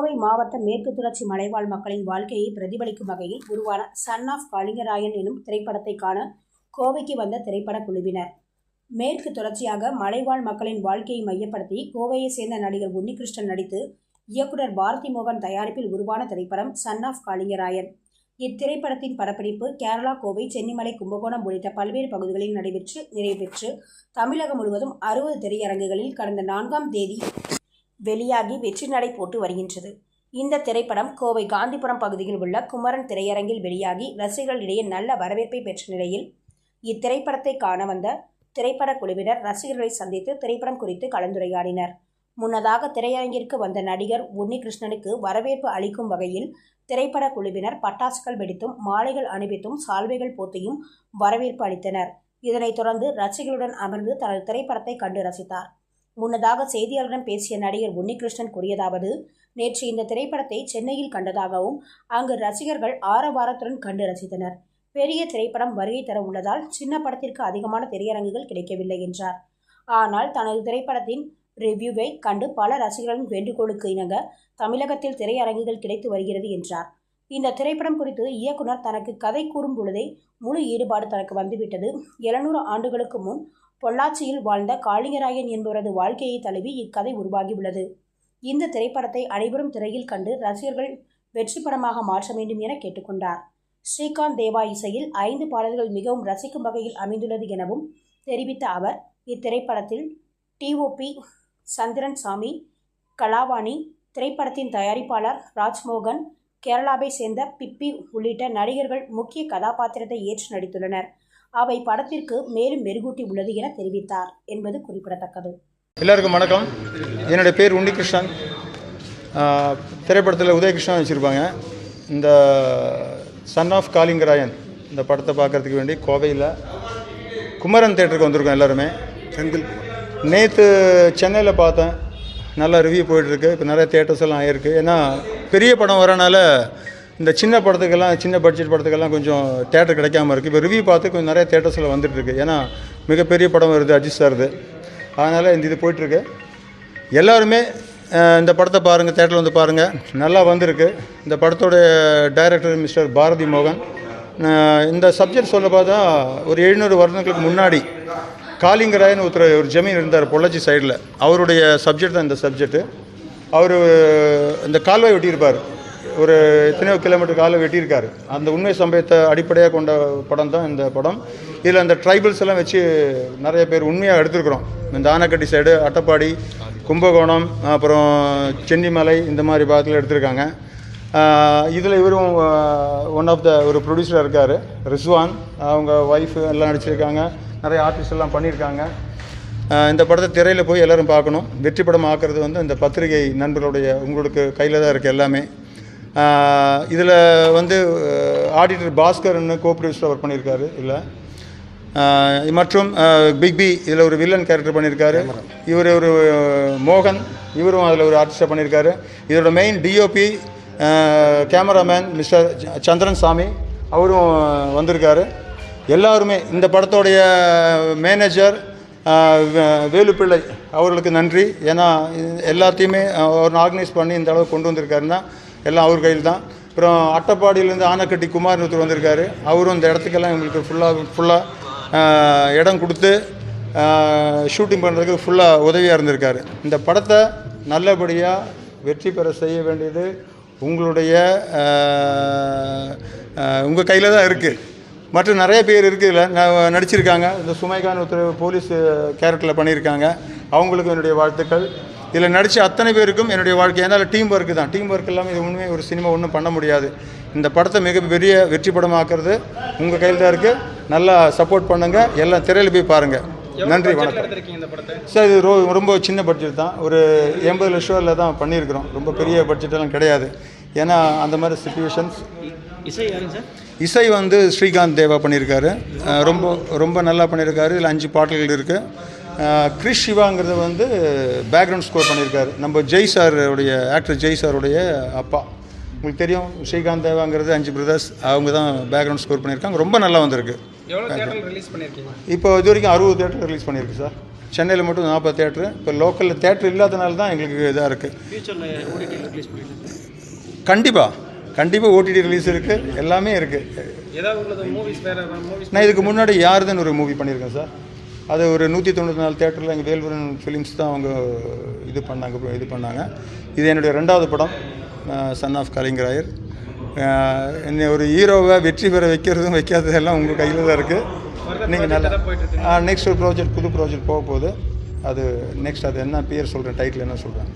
கோவை மாவட்ட மேற்கு தொடர்ச்சி மலைவாழ் மக்களின் வாழ்க்கையை பிரதிபலிக்கும் வகையில் உருவான சன் ஆஃப் காளிங்கராயன் எனும் திரைப்படத்தை காண கோவைக்கு வந்த திரைப்பட குழுவினர். மேற்கு தொடர்ச்சியாக மலைவாழ் மக்களின் வாழ்க்கையை மையப்படுத்தி கோவையை சேர்ந்த நடிகர் உன்னிகிருஷ்ணன் நடித்து இயக்குனர் பாரதி மோகன் தயாரிப்பில் உருவான திரைப்படம் சன் ஆஃப் காளிங்கராயன் இத்திரைப்படத்தின் படப்பிடிப்பு கேரளா கோவை சென்னிமலை கும்பகோணம் உள்ளிட்ட பல்வேறு பகுதிகளில் நடைபெற்று நிறைவேற்று தமிழகம் முழுவதும் அறுபது திரையரங்குகளில் கடந்த நான்காம் தேதி வெளியாகி வெற்றி நடை போட்டு வருகின்றது. இந்த திரைப்படம் கோவை காந்திபுரம் பகுதியில் உள்ள குமரன் திரையரங்கில் வெளியாகி ரசிகர்களிடையே நல்ல வரவேற்பை பெற்ற நிலையில் இத்திரைப்படத்தை காண வந்த திரைப்பட குழுவினர் ரசிகர்களை சந்தித்து திரைப்படம் குறித்து கலந்துரையாடினர். முன்னதாக திரையரங்கிற்கு வந்த நடிகர் உன்னிகிருஷ்ணனுக்கு வரவேற்பு அளிக்கும் வகையில் திரைப்பட குழுவினர் பட்டாசுகள் வெடித்தும் மாலைகள் அணிவித்தும் சால்வைகள் போத்தியும் வரவேற்பு அளித்தனர். இதனைத் தொடர்ந்து ரசிகர்களுடன் அமர்ந்து தனது திரைப்படத்தை கண்டு ரசித்தார். முன்னதாக செய்தியாளரிடம் பேசிய நடிகர் உன்னிகிருஷ்ணன் கூறியதாவது நேற்று இந்த திரைப்படத்தை சென்னையில் கண்டதாகவும் அங்கு ரசிகர்கள் ஆரவாரத்துடன் கண்டு ரசித்தனர். பெரிய திரைப்படம் வருகை தர உள்ளதால் சின்ன படத்திற்கு அதிகமான திரையரங்குகள் கிடைக்கவில்லை என்றார். ஆனால் தனது திரைப்படத்தின் ரிவ்யூவை கண்டு பல ரசிகர்களின் வேண்டுகோளுக்கு இணங்க தமிழகத்தில் திரையரங்குகள் கிடைத்து வருகிறது என்றார். இந்த திரைப்படம் குறித்து இயக்குனர் தனக்கு கதை கூறும் பொழுதே முழு ஈடுபாடு தனக்கு வந்துவிட்டது. எழுநூறு ஆண்டுகளுக்கு முன் பொள்ளாச்சியில் வாழ்ந்த காளிங்கராயன் என்பவரது வாழ்க்கையை தழுவி இக்கதை உருவாகியுள்ளது. இந்த திரைப்படத்தை அனைவரும் திரையில் கண்டு ரசிகர்கள் வெற்றி படமாக மாற்ற வேண்டும் என கேட்டுக்கொண்டார். ஸ்ரீகாந்த் தேவா இசையில் ஐந்து பாடல்கள் மிகவும் ரசிக்கும் வகையில் அமைந்துள்ளது எனவும் தெரிவித்த அவர் இத்திரைப்படத்தில் டிஓபி சந்திரன் சாமி கலாவாணி திரைப்படத்தின் தயாரிப்பாளர் ராஜ்மோகன் கேரளாவை சேர்ந்த பிப்பி உள்ளிட்ட நடிகர்கள் முக்கிய கதாபாத்திரத்தை ஏற்று நடித்துள்ளனர். அவை படத்திற்கு மேலும் மெருகூட்டி உள்ளது என தெரிவித்தார் என்பது குறிப்பிடத்தக்கது. எல்லாருக்கும் வணக்கம். என்னுடைய பேர் உன்னிகிருஷ்ணன். திரைப்படத்தில் உதயகிருஷ்ணன் வச்சுருப்பாங்க. இந்த சன் ஆஃப் காளிங்கராயன் இந்த படத்தை பார்க்கறதுக்கு வேண்டி கோவையில் குமரன் தேட்டருக்கு வந்திருக்கோம் எல்லாருமே. செந்தில் நேற்று சென்னையில் பார்த்தேன். நல்ல ரிவ்யூ போயிட்டுருக்கு இப்போ நிறைய தேட்டர்ஸ் எல்லாம் ஆயிருக்கு. ஏன்னா பெரிய படம் வரனால இந்த சின்ன படத்துக்கெல்லாம் சின்ன பட்ஜெட் படத்துக்கெல்லாம் கொஞ்சம் தேட்டர் கிடைக்காம இருக்குது இப்போ ரிவ்யூ பார்த்து கொஞ்சம் நிறைய தேட்டர்ஸில் வந்துட்டுருக்கு ஏன்னா மிகப்பெரிய படம் வருது அஜித் சார்து அதனால் இந்த இது போயிட்டுருக்கு எல்லாருமே இந்த படத்தை பாருங்கள் தேட்டரில் வந்து பாருங்கள் நல்லா வந்திருக்கு. இந்த படத்தோடைய டைரக்டர் மிஸ்டர் பாரதி மோகன். இந்த சப்ஜெக்ட் சொல்ல பார்த்தா ஒரு எழுநூறு வருடங்களுக்கு முன்னாடி காலிங்கராயன் ஒருத்தர் ஒரு ஜமீன் இருந்தார் பொள்ளாச்சி சைடில் அவருடைய சப்ஜெக்ட் தான் இந்த சப்ஜெக்ட்டு அவர் இந்த கால்வாய் ஒட்டியிருப்பார். ஒரு எத்தனையோ கிலோமீட்டர் காலம் வெட்டியிருக்காரு. அந்த உண்மை சம்பவத்தை அடிப்படையாக கொண்ட படம் தான் இந்த படம். இதில் அந்த ட்ரைபல்ஸ் எல்லாம் வச்சு நிறைய பேர் உண்மையாக எடுத்துருக்குறோம். இந்த ஆனக்கட்டி சைடு அட்டப்பாடி கும்பகோணம் அப்புறம் சென்னிமலை இந்த மாதிரி பாகத்தில் எடுத்திருக்காங்க. இதில் இவரும் ஒன் ஆஃப் த ஒரு ப்ரொடியூசராக இருக்கார் ரிஸ்வான். அவங்க ஒய்ஃபு எல்லாம் நடிச்சிருக்காங்க. நிறைய ஆர்டிஸ்ட் எல்லாம் பண்ணியிருக்காங்க. இந்த படத்தை திரையில் போய் எல்லோரும் பார்க்கணும். வெற்றி படம் ஆக்கிறது வந்து இந்த பத்திரிகை நண்பர்களுடைய உங்களுக்கு கையில் தான் இருக்குது எல்லாமே. இதில் வந்து ஆடிட்டர் பாஸ்கர்னு கோ ப்ரொடியூசர் ஒர்க் பண்ணியிருக்காரு இல்லை? மற்றும் பிக் பி இதில் ஒரு வில்லன் கேரக்டர் பண்ணியிருக்காரு. இவர் ஒரு மோகன் இவரும் அதில் ஒரு ஆர்டிஸ்டாக பண்ணியிருக்காரு. இதோட main DOP cameraman mister Chandran Sami அவரும் வந்திருக்காரு. எல்லாருமே இந்த படத்தோடைய மேனேஜர் வேலுப்பிள்ளை அவர்களுக்கு நன்றி. ஏன்னா எல்லாத்தையுமே அவர் ஆர்கனைஸ் பண்ணி இந்த அளவுக்கு கொண்டு வந்திருக்காருன்னா எல்லாம் அவர் கையில் தான். அப்புறம் அட்டப்பாடியிலேருந்து ஆனக்கட்டி குமார்னு ஒருத்தர் வந்திருக்காரு. அவரும் இந்த இடத்துக்கெல்லாம் எங்களுக்கு ஃபுல்லாக ஃபுல்லாக இடம் கொடுத்து ஷூட்டிங் பண்ணுறதுக்கு ஃபுல்லாக உதவியாக இருந்திருக்காரு. இந்த படத்தை நல்லபடியாக வெற்றி பெற செய்ய வேண்டியது உங்களுடைய உங்கள் கையில் தான் இருக்குது மற்றும் நிறைய பேர் இருக்குதுல ந- நடிச்சிருக்காங்க. இந்த சுமைகான் ஒருத்தர் போலீஸ் கேரக்டரில் பண்ணியிருக்காங்க. அவங்களுக்கும் என்னுடைய வாழ்த்துக்கள். இதில் நடித்த அத்தனை பேருக்கும் என்னுடைய வாழ்க்கை ஏன்னா டீம் ஒர்க்கு தான். டீம் ஒர்க் இல்லாமல் இது உண்மையாக ஒரு சினிமா ஒன்றும் பண்ண முடியாது. இந்த படத்தை மிகப்பெரிய வெற்றி படமாக்குறது உங்கள் கையில் தான் இருக்குது நல்லா சப்போர்ட் பண்ணுங்கள் எல்லாம் திரையில் போய் பாருங்கள் நன்றி வணக்கம். சார் இது ரொ ரொம்ப சின்ன பட்ஜெட் தான். ஒரு எண்பது லட்சம் தான் பண்ணியிருக்கிறோம். ரொம்ப பெரிய பட்ஜெட் எல்லாம் கிடையாது. ஏன்னா அந்த மாதிரி சுச்சுவேஷன்ஸ் இசை வந்து ஸ்ரீகாந்த் தேவா பண்ணியிருக்காரு. ரொம்ப ரொம்ப நல்லா பண்ணியிருக்காரு. இதில் அஞ்சு பாடல்கள் இருக்குது கிறிஸ் சிவாங்கிறது வந்து பேக்ரவுண்ட் ஸ்கோர் பண்ணியிருக்காரு. நம்ம ஜெய் சாருடைய ஆக்டர் ஜெய் சாருடைய அப்பா. உங்களுக்கு தெரியும் ஸ்ரீகாந்த் தேவாங்கிறது அஞ்சு பிரதர்ஸ் அவங்க தான் பேக்ரவுண்ட் ஸ்கோர் பண்ணியிருக்காங்க. ரொம்ப நல்லா வந்திருக்கு. இப்போ இது வரைக்கும் அறுபது தேட்டர் ரிலீஸ் பண்ணியிருக்கு சார் சென்னையில் மட்டும் நாற்பது தேட்ரு இப்போ லோக்கலில் தேட்ரு இல்லாதனால தான் எங்களுக்கு இதாக இருக்குது கண்டிப்பாக கண்டிப்பாக ஓடிடி ரிலீஸ் இருக்குது எல்லாமே இருக்குது நான் இதுக்கு முன்னாடி யாருதுன்னு ஒரு மூவி பண்ணியிருக்கேன் சார் அது ஒரு நூற்றி தொண்ணூற்றி நாலு தேட்டரில் எங்கள் வேல்வரன் ஃபிலிம்ஸ் தான் அவங்க இது பண்ணாங்க இது பண்ணாங்க. இது என்னுடைய ரெண்டாவது படம் சன் ஆஃப் கலிங்கராயர் அஹ், என்னை ஒரு ஹீரோவை வெற்றி பெற வைக்கிறதும் வைக்காததெல்லாம் உங்கள் கையில் தான் இருக்குது நீங்கள் நல்லா நெக்ஸ்ட் ஒரு ப்ராஜெக்ட் புது ப்ராஜெக்ட் போக போகுது. அது நெக்ஸ்ட் அது என்ன பேர் சொல்கிறேன் டைட்டில் என்ன சொல்கிறேன்